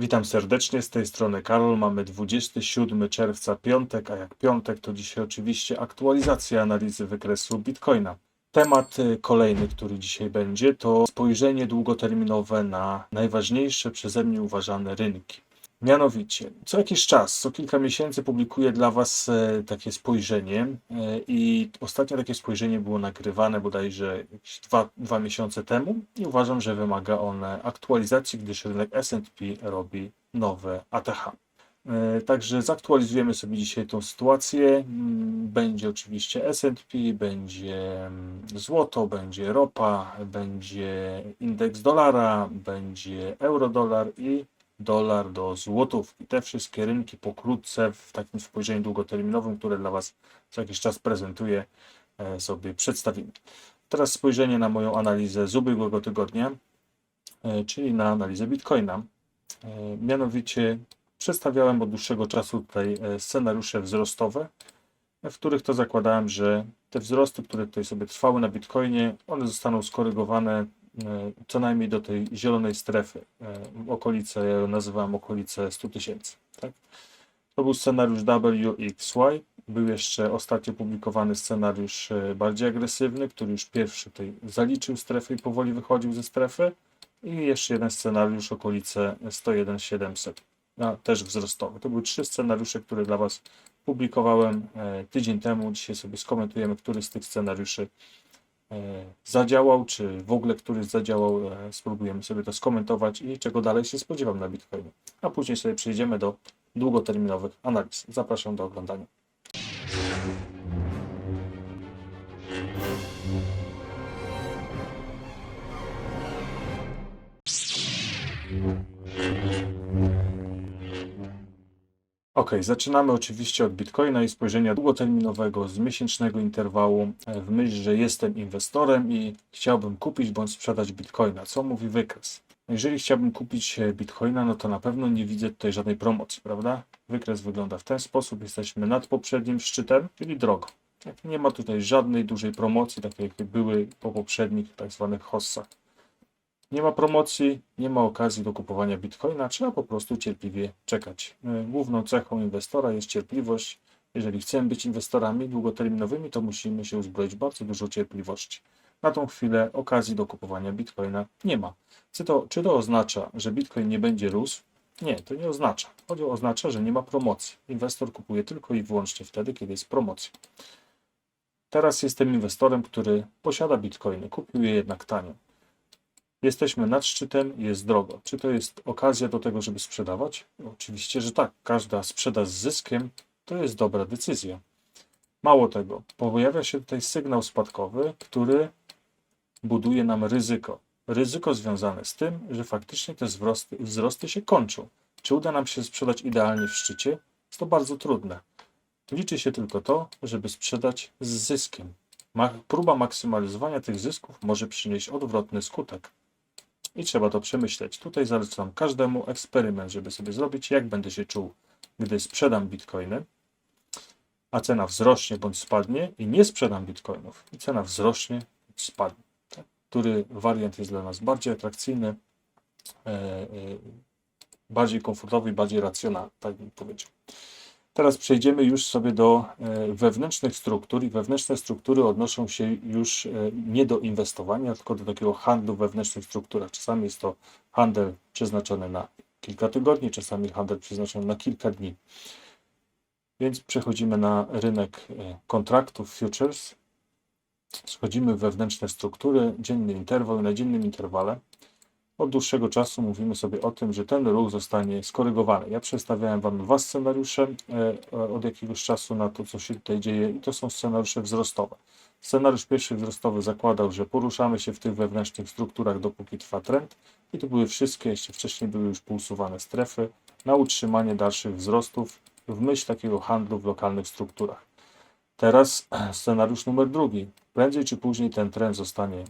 Witam serdecznie, z tej strony Karol. Mamy 27 czerwca, piątek, a jak piątek, to dzisiaj oczywiście aktualizacja analizy wykresu Bitcoina. Temat y, kolejny, który dzisiaj będzie, to spojrzenie długoterminowe na najważniejsze przeze mnie uważane rynki. Mianowicie, co jakiś czas, co kilka miesięcy publikuję dla Was e, takie spojrzenie e, i ostatnio takie spojrzenie było nagrywane bodajże jakieś dwa, dwa miesiące temu i uważam, że wymaga one aktualizacji, gdyż rynek S&P robi nowe ATH. E, Także zaktualizujemy sobie dzisiaj tą sytuację. Mm, Będzie oczywiście S&P, będzie mm, złoto, będzie ropa, będzie indeks dolara, będzie euro-dolar i dolar do złotówki. Te wszystkie rynki pokrótce w takim spojrzeniu długoterminowym, które dla Was co jakiś czas prezentuję, e, sobie przedstawimy. Teraz spojrzenie na moją analizę z ubiegłego tygodnia, e, czyli na analizę Bitcoina. E, Mianowicie przedstawiałem od dłuższego czasu tutaj scenariusze wzrostowe, w których to zakładałem, że te wzrosty, które tutaj sobie trwały na Bitcoinie, one zostaną skorygowane co najmniej do tej zielonej strefy, e, okolice, ja ją nazywałem okolice 100 tysięcy. Tak? To był scenariusz WXY. Był jeszcze ostatnio publikowany scenariusz e, bardziej agresywny, który już pierwszy tutaj zaliczył strefę i powoli wychodził ze strefy. I jeszcze jeden scenariusz okolice 101 700, a też wzrostowy. To były trzy scenariusze, które dla Was publikowałem e, tydzień temu. Dzisiaj sobie skomentujemy, który z tych scenariuszy e, zadziałał, czy w ogóle który zadziałał. E, Spróbujemy sobie to skomentować i czego dalej się spodziewam na Bitcoinie. A później sobie przejdziemy do długoterminowych analiz. Zapraszam do oglądania. Ok, zaczynamy oczywiście od Bitcoina i spojrzenia długoterminowego z miesięcznego interwału e, w myśl, że jestem inwestorem i chciałbym kupić bądź sprzedać Bitcoina. Co mówi wykres? Jeżeli chciałbym kupić e, Bitcoina, no to na pewno nie widzę tutaj żadnej promocji, prawda? Wykres wygląda w ten sposób. Jesteśmy nad poprzednim szczytem, czyli drogą. Tak, Nie ma tutaj żadnej dużej promocji, takiej jakie były po poprzednich tak zwanych hossach. Nie ma promocji, nie ma okazji do kupowania bitcoina, trzeba po prostu cierpliwie czekać. E, Główną cechą inwestora jest cierpliwość. Jeżeli chcemy być inwestorami długoterminowymi, to musimy się uzbroić bardzo dużo cierpliwości. Na tą chwilę okazji do kupowania bitcoina nie ma. Czy to, czy to oznacza, że bitcoin nie będzie rósł? Nie, to nie oznacza. Chodzi o oznacza, że nie ma promocji. Inwestor kupuje tylko i wyłącznie wtedy, kiedy jest promocja. Teraz jestem inwestorem, który posiada bitcoiny, kupił je jednak tanio. Jesteśmy nad szczytem, jest drogo. Czy to jest okazja do tego, żeby sprzedawać? Oczywiście, że tak. Każda sprzedaż z zyskiem to jest dobra decyzja. Mało tego, pojawia się tutaj sygnał spadkowy, który buduje nam ryzyko. Ryzyko związane z tym, że faktycznie te wzrosty, wzrosty się kończą. Czy uda nam się sprzedać idealnie w szczycie? Jest to bardzo trudne. Liczy się tylko to, żeby sprzedać z zyskiem. Próba maksymalizowania tych zysków może przynieść odwrotny skutek. I trzeba to przemyśleć. Tutaj zalecam każdemu eksperyment, żeby sobie zrobić, jak będę się czuł, gdy sprzedam bitcoiny, a cena wzrośnie bądź spadnie i nie sprzedam bitcoinów. I cena wzrośnie bądź spadnie. Tak? Który wariant jest dla nas bardziej atrakcyjny, e, e, bardziej komfortowy i bardziej racjonalny, tak bym powiedział. Teraz przejdziemy już sobie do e, wewnętrznych struktur i wewnętrzne struktury odnoszą się już e, nie do inwestowania, tylko do takiego handlu wewnętrznych strukturach. Czasami jest to handel przeznaczony na kilka tygodni, czasami handel przeznaczony na kilka dni. Więc przechodzimy na rynek e, kontraktów futures. Schodzimy w wewnętrzne struktury, dzienny interwał na dziennym interwale od dłuższego czasu mówimy sobie o tym, że ten ruch zostanie skorygowany. Ja przedstawiałem Wam dwa scenariusze e, od jakiegoś czasu na to, co się tutaj dzieje, i to są scenariusze wzrostowe. Scenariusz pierwszy wzrostowy zakładał, że poruszamy się w tych wewnętrznych strukturach, dopóki trwa trend, i to były wszystkie, jeszcze wcześniej były już pousuwane strefy na utrzymanie dalszych wzrostów w myśl takiego handlu w lokalnych strukturach. Teraz scenariusz numer drugi. Prędzej czy później ten trend zostanie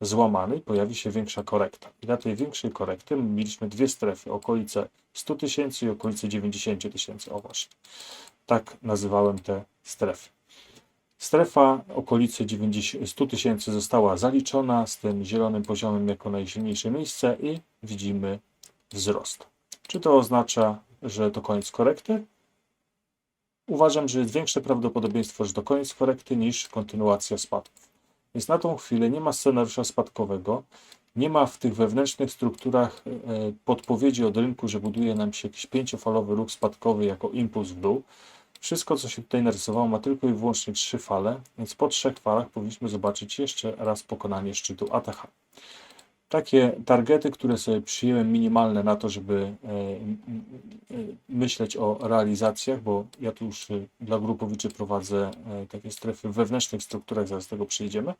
złamany pojawi się większa korekta. I dla tej większej korekty mieliśmy dwie strefy, okolice 100 tysięcy i okolice 90 tysięcy. O właśnie, tak nazywałem te strefy. Strefa okolice 90, 100 tysięcy została zaliczona z tym zielonym poziomem jako najsilniejsze miejsce i widzimy wzrost. Czy to oznacza, że to koniec korekty? Uważam, że jest większe prawdopodobieństwo, że to koniec korekty niż kontynuacja spadków. Więc na tą chwilę nie ma scenariusza spadkowego, nie ma w tych wewnętrznych strukturach e, podpowiedzi od rynku, że buduje nam się jakiś pięciofalowy ruch spadkowy jako impuls w dół. Wszystko, co się tutaj narysowało, ma tylko i wyłącznie trzy fale, więc po trzech falach powinniśmy zobaczyć jeszcze raz pokonanie szczytu ATH. Takie targety, które sobie przyjęłem minimalne na to, żeby e, myśleć o realizacjach, bo ja tu już e, dla grupowiczy prowadzę e, takie strefy w wewnętrznych strukturach, zaraz do tego przyjdziemy,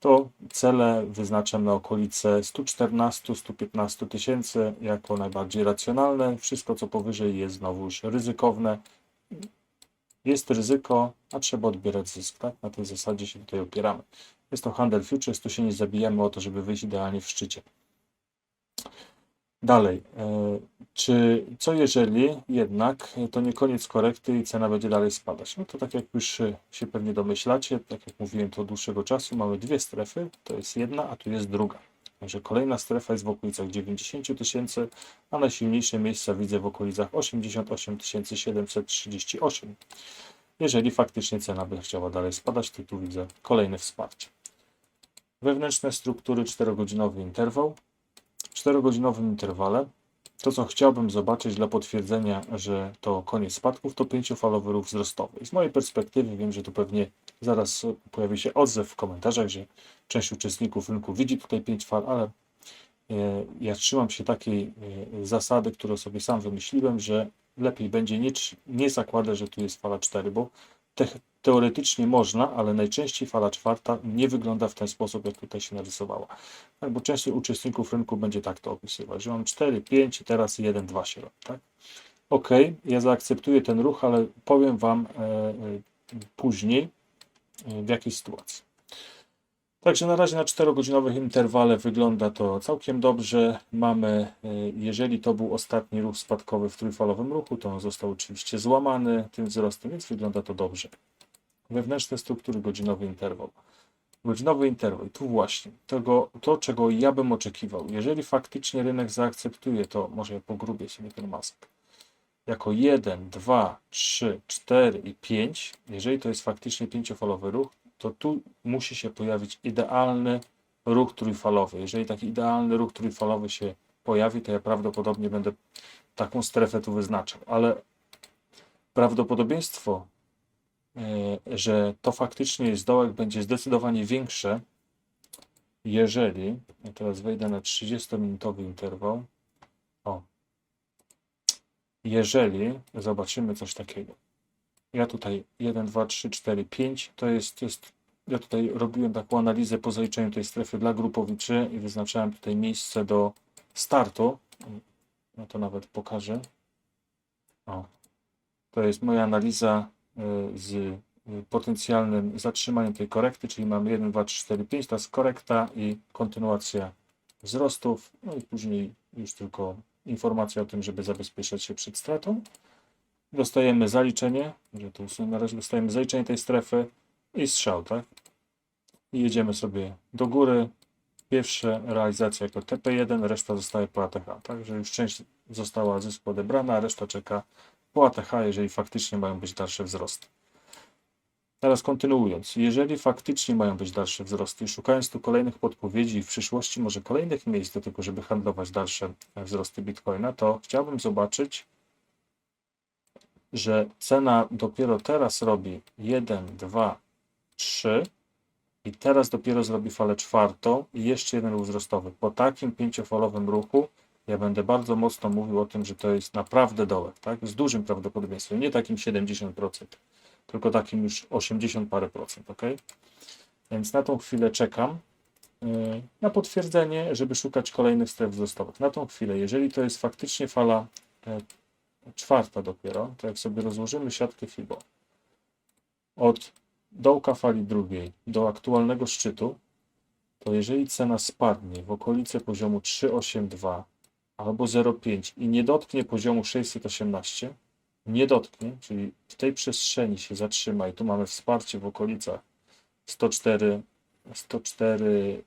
to cele wyznaczam na okolice 114-115 tysięcy jako najbardziej racjonalne. Wszystko, co powyżej jest znowu już ryzykowne. Jest ryzyko, a trzeba odbierać zysk. Tak? Na tej zasadzie się tutaj opieramy. Jest to handel futures, tu się nie zabijamy o to, żeby wyjść idealnie w szczycie. Dalej, e, czy co jeżeli jednak to nie koniec korekty i cena będzie dalej spadać? No to tak jak już się pewnie domyślacie, tak jak mówiłem to od dłuższego czasu, mamy dwie strefy, to jest jedna, a tu jest druga. Także kolejna strefa jest w okolicach 90 tysięcy, a najsilniejsze miejsca widzę w okolicach 88 738. Jeżeli faktycznie cena by chciała dalej spadać, to tu widzę kolejne wsparcie. Wewnętrzne struktury 4-godzinowy interwał. W 4-godzinowym interwale to, co chciałbym zobaczyć dla potwierdzenia, że to koniec spadków, to pięciofalowy ruch wzrostowy. I z mojej perspektywy wiem, że tu pewnie zaraz pojawi się odzew w komentarzach, że część uczestników rynku widzi tutaj pięć fal, ale e, ja trzymam się takiej e, zasady, którą sobie sam wymyśliłem, że lepiej będzie nie, nie zakładać, że tu jest fala 4, bo te, teoretycznie można, ale najczęściej fala czwarta nie wygląda w ten sposób, jak tutaj się narysowała. Tak, bo często uczestników rynku będzie tak to opisywać, że mam 4, 5 i teraz 1, 2 się robi. Tak? Ok, ja zaakceptuję ten ruch, ale powiem Wam e, e, później e, w jakiej sytuacji. Także na razie na 4-godzinowych interwale wygląda to całkiem dobrze. Mamy, e, jeżeli to był ostatni ruch spadkowy w trójfalowym ruchu, to on został oczywiście złamany tym wzrostem, więc wygląda to dobrze. Wewnętrzne struktury, godzinowy interwał. Godzinowy interwał, tu właśnie, tego, to czego ja bym oczekiwał, jeżeli faktycznie rynek zaakceptuje to, może ja pogrubię sobie ten mask, jako 1, 2, 3, 4 i 5, jeżeli to jest faktycznie pięciofalowy ruch, to tu musi się pojawić idealny ruch trójfalowy. Jeżeli taki idealny ruch trójfalowy się pojawi, to ja prawdopodobnie będę taką strefę tu wyznaczał, ale prawdopodobieństwo, e, że to faktycznie jest dołek, będzie zdecydowanie większe, jeżeli, ja teraz wejdę na 30-minutowy interwał, o, jeżeli zobaczymy coś takiego. Ja tutaj 1, 2, 3, 4, 5 to jest, jest ja tutaj robiłem taką analizę po zaliczeniu tej strefy dla grupowiczy i wyznaczałem tutaj miejsce do startu. Ja to nawet pokażę. O. To jest moja analiza y, z y, potencjalnym zatrzymaniem tej korekty, czyli mamy 1, 2, 3, 4, 5, to jest korekta i kontynuacja wzrostów, no i później już tylko informacja o tym, żeby zabezpieczać się przed stratą. Dostajemy zaliczenie, że tu usunę na dostajemy zaliczenie tej strefy i strzał, tak? I jedziemy sobie do góry. Pierwsza realizacja jako TP1, reszta zostaje po ATH. Także już część została zysku odebrana, a reszta czeka po ATH, jeżeli faktycznie mają być dalsze wzrosty. Teraz kontynuując, jeżeli faktycznie mają być dalsze wzrosty szukając tu kolejnych podpowiedzi w przyszłości może kolejnych miejsc do tego, żeby handlować dalsze wzrosty Bitcoina, to chciałbym zobaczyć, że cena dopiero teraz robi 1, 2, 3 i teraz dopiero zrobi falę czwartą i jeszcze jeden ruch wzrostowy. Po takim pięciofalowym ruchu ja będę bardzo mocno mówił o tym, że to jest naprawdę dołek, tak? Z dużym prawdopodobieństwem, nie takim 70%, tylko takim już 80 parę procent, ok? Więc na tą chwilę czekam yy, na potwierdzenie, żeby szukać kolejnych stref wzrostowych. Na tą chwilę, jeżeli to jest faktycznie fala yy, czwarta dopiero, to jak sobie rozłożymy siatkę FIBO od dołka fali drugiej do aktualnego szczytu, to jeżeli cena spadnie w okolice poziomu 382 albo 0,5 i nie dotknie poziomu 618, nie dotknie, czyli w tej przestrzeni się zatrzyma i tu mamy wsparcie w okolicach 104, 104,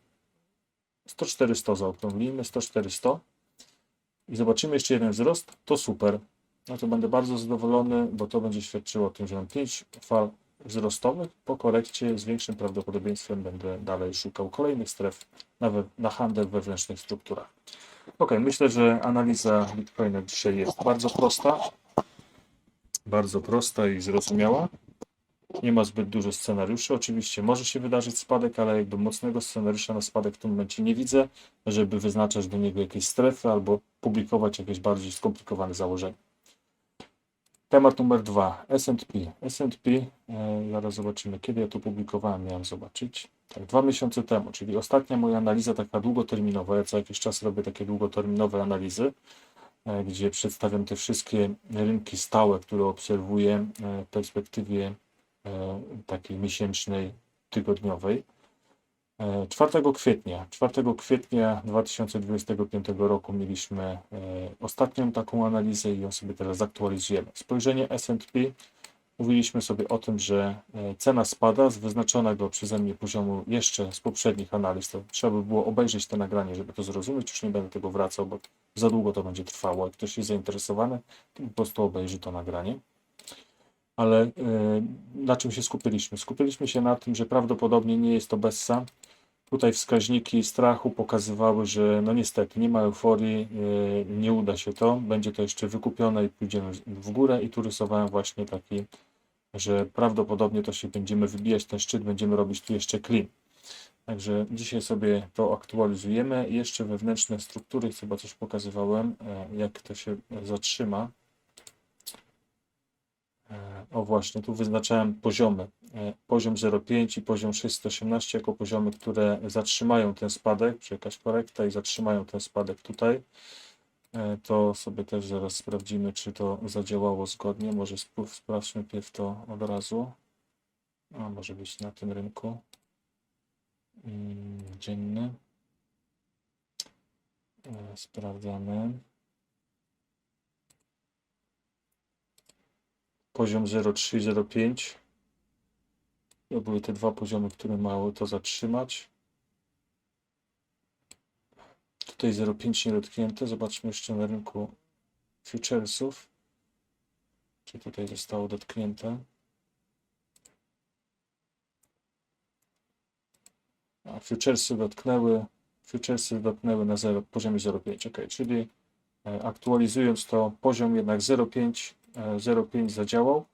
104 100 zaokrąglimy, 104 100, i zobaczymy jeszcze jeden wzrost, to super. No to będę bardzo zadowolony, bo to będzie świadczyło o tym, że mam 5 fal wzrostowych. Po korekcie z większym prawdopodobieństwem będę dalej szukał kolejnych stref na, we, na handel wewnętrznych strukturach. Ok, myślę, że analiza Bitcoina dzisiaj jest bardzo prosta. Bardzo prosta i zrozumiała. Nie ma zbyt dużo scenariuszy. Oczywiście może się wydarzyć spadek, ale jakby mocnego scenariusza na spadek w tym momencie nie widzę, żeby wyznaczać do niego jakieś strefy albo publikować jakieś bardziej skomplikowane założenia. Temat numer dwa. S&P. S&P, e, zaraz zobaczymy, kiedy ja to publikowałem, miałem zobaczyć. Tak, dwa miesiące temu, czyli ostatnia moja analiza taka długoterminowa. Ja co jakiś czas robię takie długoterminowe analizy, e, gdzie przedstawiam te wszystkie rynki stałe, które obserwuję e, w perspektywie takiej miesięcznej, tygodniowej. E, 4 kwietnia, 4 kwietnia 2025 roku mieliśmy e, ostatnią taką analizę i ją sobie teraz zaktualizujemy. Spojrzenie S&P, mówiliśmy sobie o tym, że e, cena spada z wyznaczonego przeze mnie poziomu jeszcze z poprzednich analiz. To trzeba by było obejrzeć to nagranie, żeby to zrozumieć. Już nie będę tego wracał, bo za długo to będzie trwało. Jak ktoś jest zainteresowany, to po prostu obejrzy to nagranie. Ale e, na czym się skupiliśmy? Skupiliśmy się na tym, że prawdopodobnie nie jest to Bessa. Tutaj wskaźniki strachu pokazywały, że no niestety nie ma euforii, yy, nie uda się to, będzie to jeszcze wykupione i pójdziemy w górę i tu rysowałem właśnie taki, że prawdopodobnie to się będziemy wybijać ten szczyt, będziemy robić tu jeszcze clean. Także dzisiaj sobie to aktualizujemy. Jeszcze wewnętrzne struktury, chyba coś pokazywałem, e, jak to się zatrzyma. E, O właśnie, tu wyznaczałem poziomy. E, Poziom 0,5 i poziom 618 jako poziomy, które zatrzymają ten spadek, czy jakaś korekta i zatrzymają ten spadek tutaj. E, To sobie też zaraz sprawdzimy, czy to zadziałało zgodnie. Może sprawdźmy pierw to od razu. A może być na tym rynku. Mm, Dzienny. Sprawdzamy. Poziom 0,3 i 0,5. To były te dwa poziomy, które miały to zatrzymać. Tutaj 0,5 niedotknięte. Zobaczmy jeszcze na rynku futuresów. Czy tutaj zostało dotknięte? A futuresy dotknęły, futuresy dotknęły na 0, poziomie 0,5. Ok, czyli e, aktualizując to, poziom jednak 0,5 e, 0,5 zadziałał.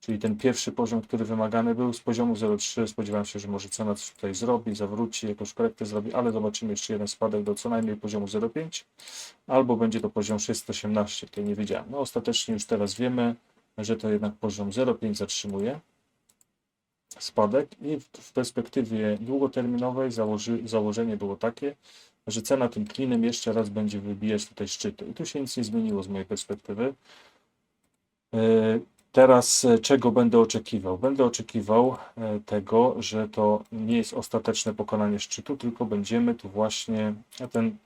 Czyli ten pierwszy poziom, który wymagany był z poziomu 0,3. Spodziewałem się, że może cena coś tutaj zrobi, zawróci, jakąś korektę zrobi, ale zobaczymy jeszcze jeden spadek do co najmniej poziomu 0,5 albo będzie to poziom 618, tutaj nie wiedziałem. No ostatecznie już teraz wiemy, że to jednak poziom 0,5 zatrzymuje spadek i w, perspektywie długoterminowej założy, założenie było takie, że cena tym klinem jeszcze raz będzie wybijać tutaj szczyty. I tu się nic nie zmieniło z mojej perspektywy. Yy, Teraz e, czego będę oczekiwał? Będę oczekiwał e, tego, że to nie jest ostateczne pokonanie szczytu, tylko będziemy tu właśnie, ten,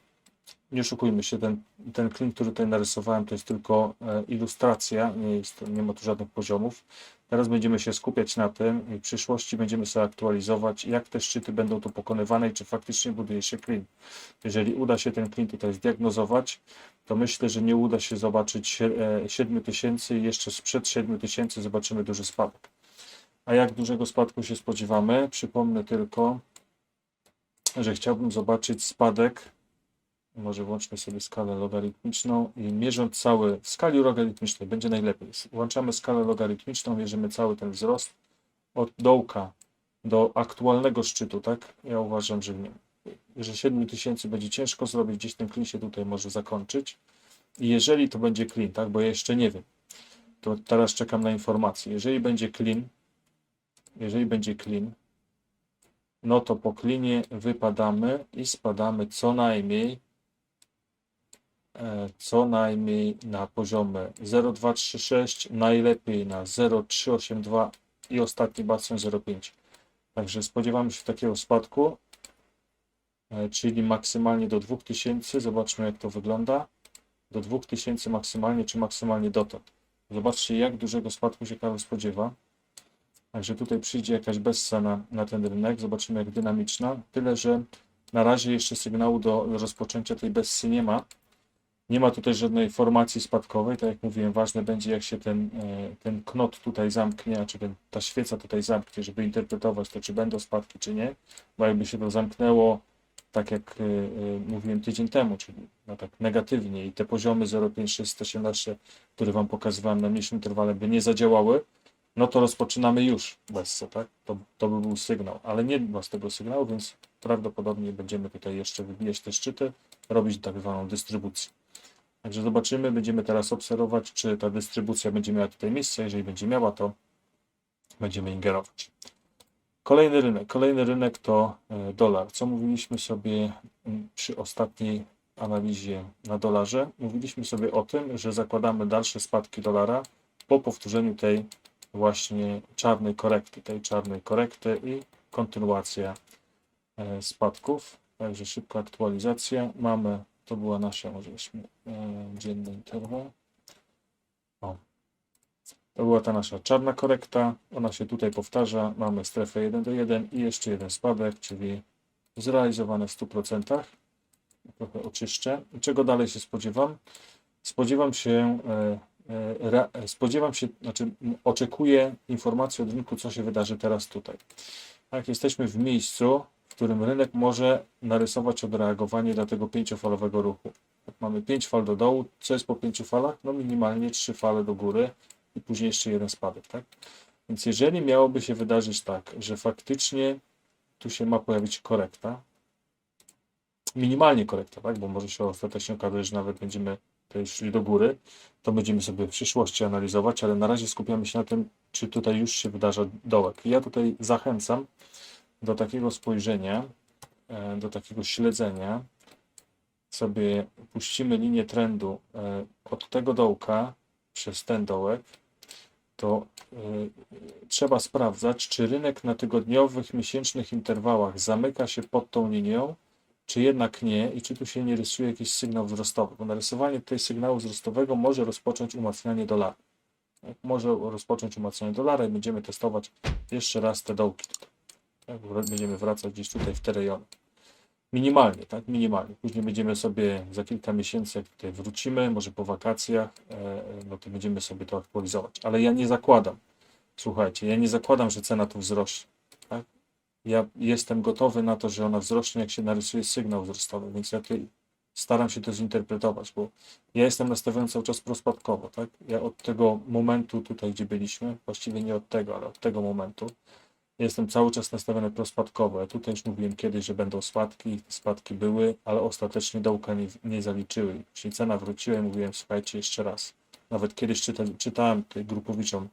nie oszukujmy się, ten, ten klin, który tutaj narysowałem, to jest tylko e, ilustracja, nie, jest, nie ma tu żadnych poziomów. Teraz będziemy się skupiać na tym i w przyszłości będziemy sobie aktualizować, jak te szczyty będą tu pokonywane i czy faktycznie buduje się klin. Jeżeli uda się ten klin tutaj zdiagnozować, to myślę, że nie uda się zobaczyć e, 7000 i jeszcze sprzed 7000 zobaczymy duży spadek. A jak dużego spadku się spodziewamy? Przypomnę tylko, że chciałbym zobaczyć spadek. Może włączmy sobie skalę logarytmiczną i mierząc cały w skali logarytmicznej będzie najlepiej. Włączamy skalę logarytmiczną, mierzymy cały ten wzrost od dołka do aktualnego szczytu, tak? Ja uważam, że nie, że 7000 będzie ciężko zrobić, gdzieś ten klin się tutaj może zakończyć. I jeżeli to będzie clean, tak, bo ja jeszcze nie wiem, to teraz czekam na informację. Jeżeli będzie clean, jeżeli będzie clean, no to po klinie wypadamy i spadamy co najmniej co najmniej na poziomy 0,236, najlepiej na 0,382 i ostatni bastion 0,5. Także spodziewamy się takiego spadku, e, czyli maksymalnie do 2000. Zobaczmy jak to wygląda. Do 2000 maksymalnie, czy maksymalnie dotąd. Zobaczcie jak dużego spadku się Karol spodziewa. Także tutaj przyjdzie jakaś bessa na, na ten rynek. Zobaczymy jak dynamiczna. Tyle, że na razie jeszcze sygnału do rozpoczęcia tej bessy nie ma. Nie ma tutaj żadnej formacji spadkowej, tak jak mówiłem, ważne będzie jak się ten, e, ten knot tutaj zamknie, a czy ten, ta świeca tutaj zamknie, żeby interpretować to, czy będą spadki, czy nie, bo jakby się to zamknęło tak jak e, e, mówiłem tydzień temu, czyli no tak negatywnie i te poziomy 0,5618, które Wam pokazywałem na mniejszym interwale by nie zadziałały, no to rozpoczynamy już Bessę, tak? To, to by był sygnał, ale nie ma z tego sygnału, więc prawdopodobnie będziemy tutaj jeszcze wybijać te szczyty, robić tak zwaną dystrybucję. Także zobaczymy, będziemy teraz obserwować, czy ta dystrybucja będzie miała tutaj miejsce. Jeżeli będzie miała, to będziemy ingerować. Kolejny rynek. Kolejny rynek to e, dolar. Co mówiliśmy sobie mm, przy ostatniej analizie na dolarze? Mówiliśmy sobie o tym, że zakładamy dalsze spadki dolara po powtórzeniu tej właśnie czarnej korekty, tej czarnej korekty i kontynuacja e, spadków. Także szybka aktualizacja. Mamy, to była nasza, może e, dzienny interwał. O. To była ta nasza czarna korekta. Ona się tutaj powtarza. Mamy strefę 1 do 1 i jeszcze jeden spadek, czyli zrealizowane w 100%. Trochę oczyszczę. Czego dalej się spodziewam? Spodziewam się e, e, spodziewam się, znaczy oczekuję informacji od rynku, co się wydarzy teraz tutaj. Tak, jesteśmy w miejscu, którym rynek może narysować odreagowanie dla tego pięciofalowego ruchu. Mamy pięć fal do dołu, co jest po pięciu falach? No minimalnie trzy fale do góry i później jeszcze jeden spadek, tak? Więc jeżeli miałoby się wydarzyć tak, że faktycznie tu się ma pojawić korekta, minimalnie korekta, tak? Bo może się ostatecznie okazać, że nawet będziemy tutaj szli do góry, to będziemy sobie w przyszłości analizować, ale na razie skupiamy się na tym, czy tutaj już się wydarza dołek. I ja tutaj zachęcam do takiego spojrzenia, e, do takiego śledzenia. Sobie puścimy linię trendu e, od tego dołka przez ten dołek, to e, trzeba sprawdzać, czy rynek na tygodniowych, miesięcznych interwałach zamyka się pod tą linią, czy jednak nie i czy tu się nie rysuje jakiś sygnał wzrostowy, bo narysowanie tutaj sygnału wzrostowego może rozpocząć umacnianie dolara. Może rozpocząć umacnianie dolara i będziemy testować jeszcze raz te dołki. Tak, będziemy wracać gdzieś tutaj w te rejony. Minimalnie, tak, minimalnie. Później będziemy sobie za kilka miesięcy, jak tutaj wrócimy, może po wakacjach, e, no to będziemy sobie to aktualizować. Ale ja nie zakładam, słuchajcie, ja nie zakładam, że cena tu wzrośnie. Tak? Ja jestem gotowy na to, że ona wzrośnie, jak się narysuje sygnał wzrostowy, więc ja tutaj staram się to zinterpretować, bo ja jestem nastawiony cały czas prospadkowo, tak? Ja od tego momentu tutaj, gdzie byliśmy, właściwie nie od tego, ale od tego momentu, jestem cały czas nastawiony prospadkowo. Ja tutaj już mówiłem kiedyś, że będą spadki, spadki były, ale ostatecznie dołka nie, nie zaliczyły. Jeśli cena wróciła mówiłem, słuchajcie, jeszcze raz. Nawet kiedyś czyta, czytałem tutaj grupowiczom,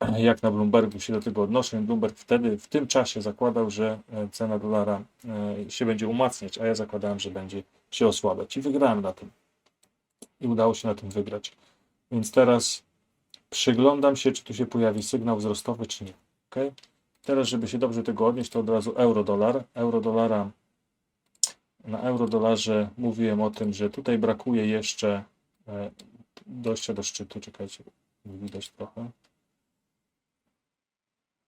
jak na Bloombergu się do tego odnoszą. Bloomberg wtedy, w tym czasie zakładał, że e, cena dolara e, się będzie umacniać, a ja zakładałem, że będzie się osłabiać. I wygrałem na tym. I udało się na tym wygrać. Więc teraz przyglądam się, czy tu się pojawi sygnał wzrostowy, czy nie. ok? Teraz, żeby się dobrze do tego odnieść, to od razu euro-dolar. Euro-dolara na euro-dolarze mówiłem o tym, że tutaj brakuje jeszcze e, dojścia do szczytu. Czekajcie, widać trochę.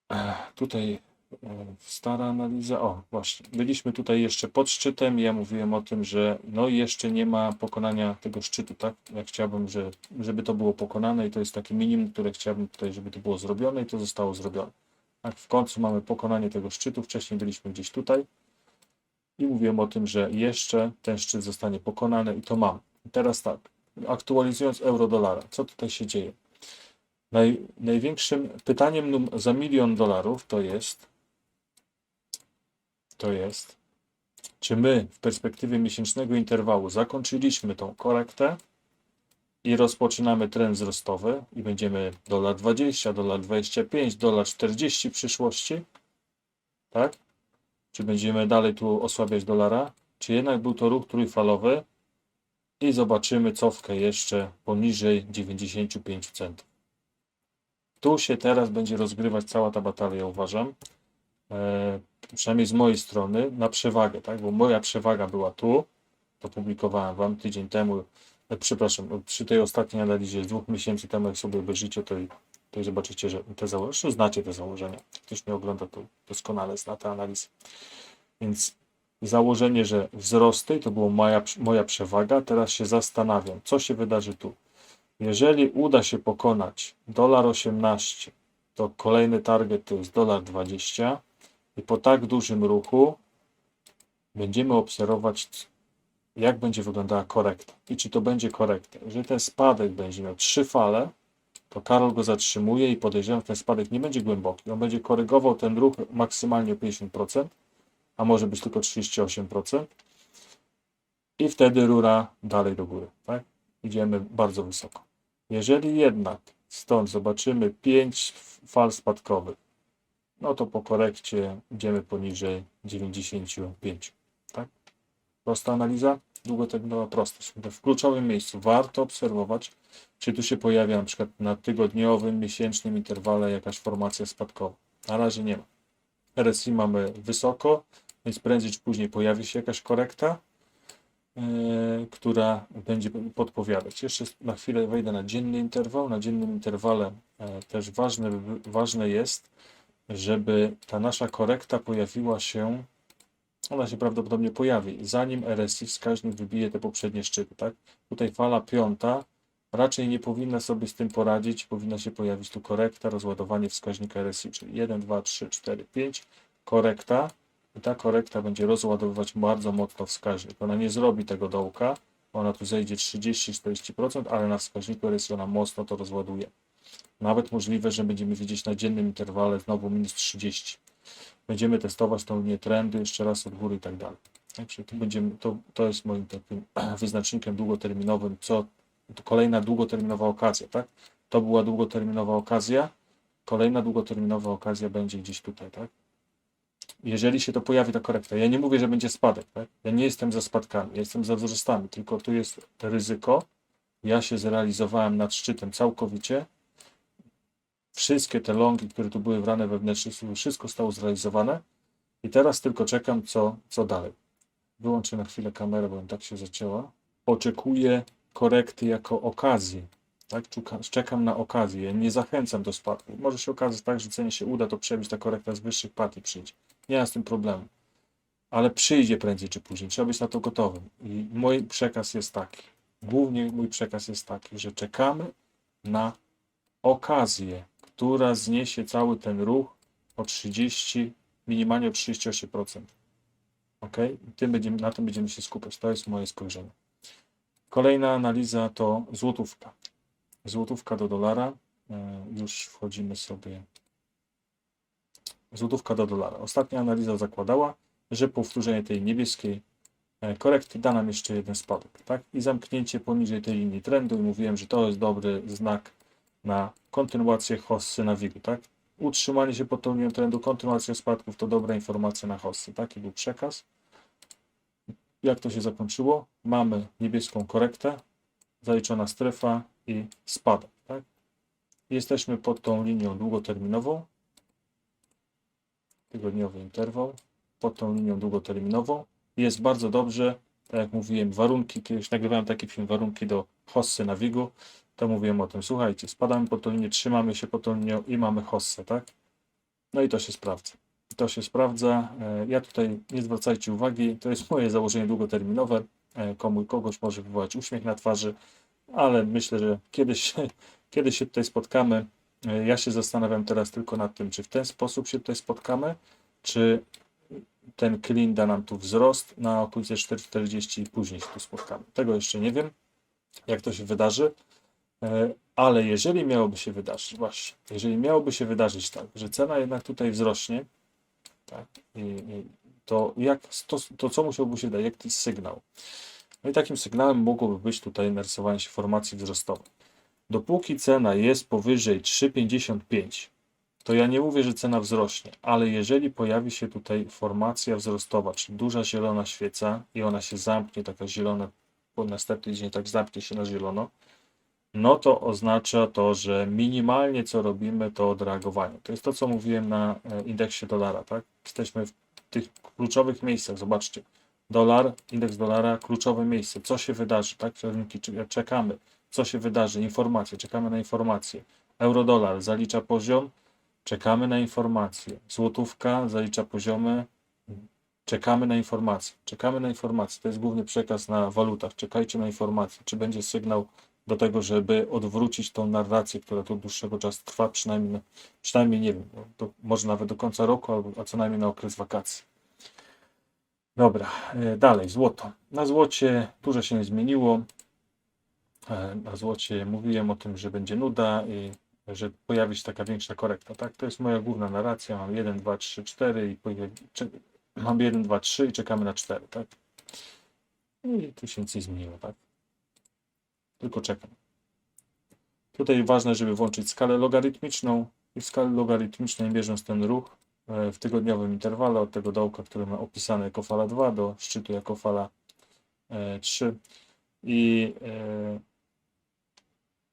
Ech, Tutaj e, stara analiza. O, właśnie. Byliśmy tutaj jeszcze pod szczytem. Ja mówiłem o tym, że no jeszcze nie ma pokonania tego szczytu, tak? Ja chciałbym, że, żeby to było pokonane i to jest takie minimum, które chciałbym tutaj, żeby to było zrobione i to zostało zrobione. Tak, w końcu mamy pokonanie tego szczytu. Wcześniej byliśmy gdzieś tutaj i mówiłem o tym, że jeszcze ten szczyt zostanie pokonany i to mam. I teraz tak, aktualizując euro-dolara, co tutaj się dzieje? Naj, największym pytaniem za milion dolarów to jest, to jest, czy my w perspektywie miesięcznego interwału zakończyliśmy tą korektę i rozpoczynamy trend wzrostowy i będziemy dolar 20, dolar 25, dolar 40 w przyszłości, tak? Czy będziemy dalej tu osłabiać dolara? Czy jednak był to ruch trójfalowy i zobaczymy cofkę jeszcze poniżej 95 centów. Tu się teraz będzie rozgrywać cała ta batalia, uważam. E, przynajmniej z mojej strony, na przewagę, tak? Bo moja przewaga była tu. To publikowałem Wam tydzień temu. E, przepraszam, przy tej ostatniej analizie z dwóch miesięcy temu, jak sobie obejrzycie, to, to zobaczycie, że te założenia, znacie te założenia. Ktoś mnie ogląda, to doskonale zna te analizy. Więc założenie, że wzrosty to była moja, moja przewaga. Teraz się zastanawiam, co się wydarzy tu. Jeżeli uda się pokonać dolar 18, to kolejny target to jest dolar 20 i po tak dużym ruchu będziemy obserwować, jak będzie wyglądała korekta i czy to będzie korekta. Jeżeli ten spadek będzie miał trzy fale, to Karol go zatrzymuje i podejrzewam, że ten spadek nie będzie głęboki. On będzie korygował ten ruch maksymalnie o 50%, a może być tylko 38%. I wtedy rura dalej do góry. Tak? Idziemy bardzo wysoko. Jeżeli jednak stąd zobaczymy 5 fal spadkowych, no to po korekcie idziemy poniżej 95. Tak? Prosta analiza, długoterminowa prosta. W kluczowym miejscu warto obserwować, czy tu się pojawia na przykład na tygodniowym, miesięcznym interwale jakaś formacja spadkowa. Na razie nie ma. RSI mamy wysoko, więc prędzej czy później pojawi się jakaś korekta, yy, która będzie podpowiadać. Jeszcze na chwilę wejdę na dzienny interwał. Na dziennym interwale e, też ważne, ważne jest, żeby ta nasza korekta pojawiła się, ona się prawdopodobnie pojawi, zanim RSI wskaźnik wybije te poprzednie szczyty. Tak? Tutaj fala piąta raczej nie powinna sobie z tym poradzić, powinna się pojawić tu korekta, rozładowanie wskaźnika RSI, czyli 1, 2, 3, 4, 5, korekta i ta korekta będzie rozładowywać bardzo mocno wskaźnik. Ona nie zrobi tego dołka, ona tu zejdzie 30-40%, ale na wskaźniku RSI ona mocno to rozładuje. Nawet możliwe, że będziemy widzieć na dziennym interwale znowu minus 30. Będziemy testować tą linię trendu jeszcze raz od góry i tak dalej. Także tu będziemy, to, to jest moim takim wyznacznikiem długoterminowym, co kolejna długoterminowa okazja, tak? To była długoterminowa okazja, kolejna długoterminowa okazja będzie gdzieś tutaj, tak? Jeżeli się to pojawi ta korekta, ja nie mówię, że będzie spadek, tak? Ja nie jestem za spadkami, ja jestem za wzrostami, tylko tu jest ryzyko. Ja się zrealizowałem nad szczytem całkowicie. Wszystkie te longi, które tu były w ranę wewnętrzne, wszystko zostało zrealizowane. I teraz tylko czekam, co, co dalej. Wyłączę na chwilę kamerę, bo tak się zacięła. Oczekuję korekty jako okazję. Tak? Czekam na okazję. Nie zachęcam do spadku. Może się okazać tak, że cenie się uda, to przebić ta korekta z wyższych partii przyjdzie. Nie ma z tym problemu. Ale przyjdzie prędzej czy później. Trzeba być na to gotowym. I mój przekaz jest taki. Głównie mój przekaz jest taki, że czekamy na okazję, która zniesie cały ten ruch o 30, minimalnie o 38%. Ok? Tym będziemy, na tym będziemy się skupiać. To jest moje spojrzenie. Kolejna analiza to złotówka. Złotówka do dolara. E, Już wchodzimy sobie. Złotówka do dolara. Ostatnia analiza zakładała, że powtórzenie tej niebieskiej e, korekty da nam jeszcze jeden spadek. Tak? I zamknięcie poniżej tej linii trendu. Mówiłem, że to jest dobry znak na kontynuację hossy na WIG. Tak? Utrzymanie się pod tą linią trendu, kontynuacja spadków to dobra informacja na hossy. Taki był przekaz. Jak to się zakończyło? Mamy niebieską korektę, zaliczona strefa i spadek. Tak? Jesteśmy pod tą linią długoterminową, tygodniowy interwał, pod tą linią długoterminową. Jest bardzo dobrze, tak jak mówiłem, warunki, kiedyś nagrywałem taki film, warunki do hossy na WIG-u, to mówiłem o tym, słuchajcie, spadamy linię, trzymamy się pod tą linią i mamy hossę, tak? No i to się sprawdza to się sprawdza. E, Ja tutaj nie zwracajcie uwagi, to jest moje założenie długoterminowe. E, Komu kogoś może wywołać uśmiech na twarzy, ale myślę, że kiedyś, kiedyś się tutaj spotkamy. E, Ja się zastanawiam teraz tylko nad tym, czy w ten sposób się tutaj spotkamy, czy ten clean da nam tu wzrost na okolice 4,40 i później się tu spotkamy. Tego jeszcze nie wiem, jak to się wydarzy. Ale jeżeli miałoby się wydarzyć, właśnie, jeżeli miałoby się wydarzyć tak, że cena jednak tutaj wzrośnie, tak? To, jak, to, to co musiałby się dać, jaki sygnał? No i takim sygnałem mogłoby być tutaj narysowanie się formacji wzrostowej. Dopóki cena jest powyżej 3,55, to ja nie mówię, że cena wzrośnie, ale jeżeli pojawi się tutaj formacja wzrostowa, czyli duża zielona świeca i ona się zamknie, taka zielona, po następny dzień tak zamknie się na zielono, no to oznacza to, że minimalnie co robimy, to odreagowanie. To jest to, co mówiłem na e, indeksie dolara, tak? Jesteśmy w tych kluczowych miejscach, zobaczcie. Dolar, indeks dolara, kluczowe miejsce. Co się wydarzy, tak? Rynki czekamy, co się wydarzy, informacje, czekamy na informacje. Euro-dolar zalicza poziom, czekamy na informacje. Złotówka zalicza poziomy, Czekamy na informacje. Czekamy na informacje. To jest główny przekaz na walutach. Czekajcie na informacje. Czy będzie sygnał do tego, żeby odwrócić tą narrację, która tu dłuższego czasu trwa, przynajmniej, przynajmniej nie wiem, no, może nawet do końca roku, a co najmniej na okres wakacji. Dobra, e, dalej, złoto. Na złocie dużo się nie zmieniło. E, Na złocie mówiłem o tym, że będzie nuda i że pojawi się taka większa korekta, tak? To jest moja główna narracja. Mam 1, 2, 3, 4 i pojawi... czy... mam 1, 2, 3 i czekamy na 4, tak? I tu się nic nie zmieniło, tak? Tylko czekam. Tutaj ważne, żeby włączyć skalę logarytmiczną i w skali logarytmicznej mierząc ten ruch e, w tygodniowym interwale od tego dołka, który ma opisane jako fala 2 do szczytu jako fala e, 3 i e,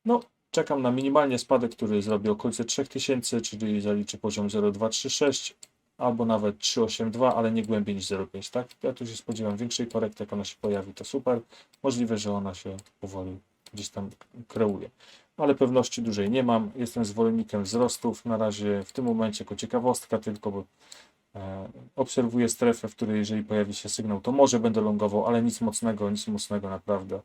no, czekam na minimalnie spadek, który zrobi okolice 3000, czyli zaliczy poziom 0,236 albo nawet 382, ale nie głębiej niż 0,5, tak? Ja tu się spodziewam większej korekty, jak ona się pojawi, to super. Możliwe, że ona się powoli gdzieś tam kreuje. Ale pewności dużej nie mam. Jestem zwolennikiem wzrostów. Na razie w tym momencie jako ciekawostka tylko, bo e, obserwuję strefę, w której jeżeli pojawi się sygnał, to może będę longował, ale nic mocnego, nic mocnego naprawdę.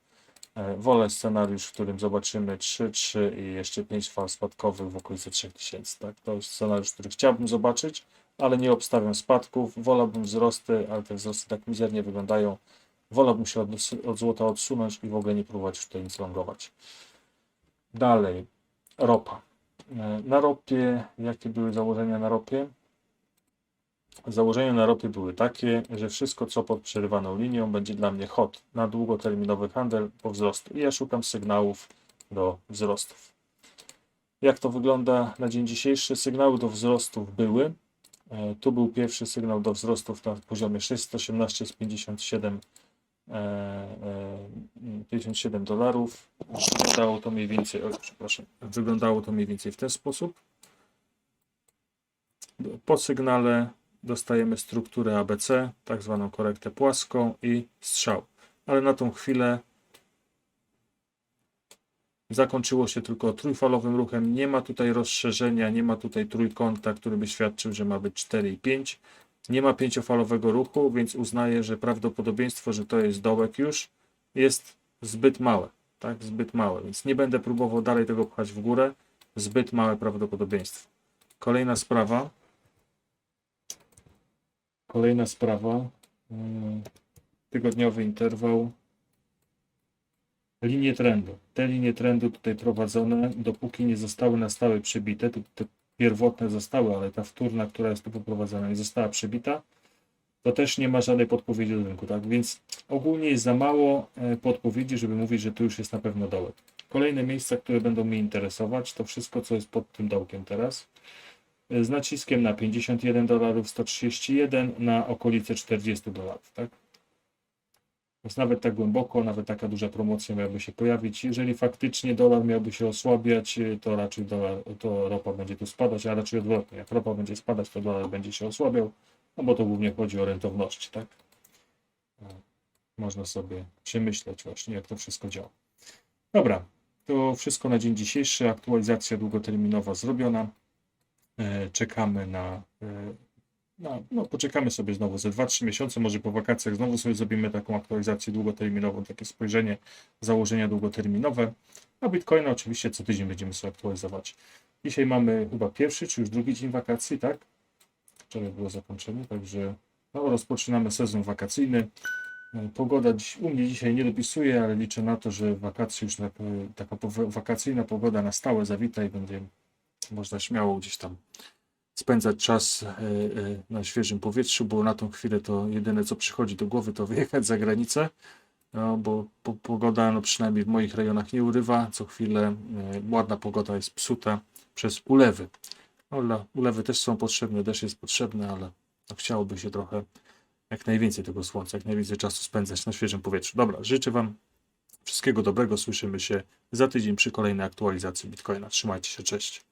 E, Wolę scenariusz, w którym zobaczymy 3, 3 i jeszcze 5 fal spadkowych w okolicy 3000. Tak? To jest scenariusz, który chciałbym zobaczyć, ale nie obstawiam spadków. Wolałbym wzrosty, ale te wzrosty tak mizernie wyglądają. Wolałbym się od, od złota odsunąć i w ogóle nie próbować już tutaj nic longować. Dalej, ropa. E, Na ropie, jakie były założenia na ropie? Założenia na ropie były takie, że wszystko co pod przerywaną linią będzie dla mnie hot na długoterminowy handel po wzrostu. I ja szukam sygnałów do wzrostów. Jak to wygląda na dzień dzisiejszy? Sygnały do wzrostów były. E, Tu był pierwszy sygnał do wzrostów na poziomie 618 z 57 e, e, 57 dolarów. Wyglądało to mniej więcej, oj, przepraszam, wyglądało to mniej więcej w ten sposób. Po sygnale dostajemy strukturę ABC, tak zwaną korektę płaską i strzał. Ale na tą chwilę zakończyło się tylko trójfalowym ruchem. Nie ma tutaj rozszerzenia, nie ma tutaj trójkąta, który by świadczył, że ma być 4 i 5. Nie ma pięciofalowego ruchu, więc uznaję, że prawdopodobieństwo, że to jest dołek już jest zbyt małe. Tak, zbyt małe, więc nie będę próbował dalej tego pchać w górę. Zbyt małe prawdopodobieństwo. Kolejna sprawa. Kolejna sprawa. mm, Tygodniowy interwał. Linie trendu. Te linie trendu tutaj prowadzone, dopóki nie zostały na stałe przebite, to te pierwotne zostały, ale ta wtórna, która jest tu poprowadzona, nie została przebita, to też nie ma żadnej podpowiedzi do rynku, tak? Więc ogólnie jest za mało e, podpowiedzi, żeby mówić, że tu już jest na pewno dołek. Kolejne miejsca, które będą mnie interesować, to wszystko, co jest pod tym dołkiem teraz. E, Z naciskiem na 51 dolarów, 131 na okolice 40 dolarów, tak? Więc nawet tak głęboko, nawet taka duża promocja miałaby się pojawić. Jeżeli faktycznie dolar miałby się osłabiać, to raczej dolar, to ropa będzie tu spadać, a raczej odwrotnie. Jak ropa będzie spadać, to dolar będzie się osłabiał, no bo to głównie chodzi o rentowności, tak? E, Można sobie przemyśleć właśnie, jak to wszystko działa. Dobra, to wszystko na dzień dzisiejszy. Aktualizacja długoterminowa zrobiona. E, Czekamy na e, no, no, poczekamy sobie znowu ze 2-3 miesiące, może po wakacjach znowu sobie zrobimy taką aktualizację długoterminową, takie spojrzenie, założenia długoterminowe. A Bitcoina oczywiście co tydzień będziemy sobie aktualizować. Dzisiaj mamy chyba pierwszy, czy już drugi dzień wakacji, tak? Wczoraj było zakończenie, także no, rozpoczynamy sezon wakacyjny. E, Pogoda dziś, u mnie dzisiaj nie dopisuje, ale liczę na to, że wakacje już e, taka pow- wakacyjna pogoda na stałe zawita i będzie można śmiało gdzieś tam spędzać czas e, e, na świeżym powietrzu, bo na tą chwilę to jedyne co przychodzi do głowy to wyjechać za granicę, no, bo po, pogoda no przynajmniej w moich rejonach nie urywa, co chwilę e, ładna pogoda jest psuta przez ulewy. No, dla ulewy też są potrzebne, deszcz jest potrzebny, ale no, chciałoby się trochę jak najwięcej tego słońca, jak najwięcej czasu spędzać na świeżym powietrzu. Dobra, życzę Wam wszystkiego dobrego, słyszymy się za tydzień przy kolejnej aktualizacji Bitcoina. Trzymajcie się, cześć.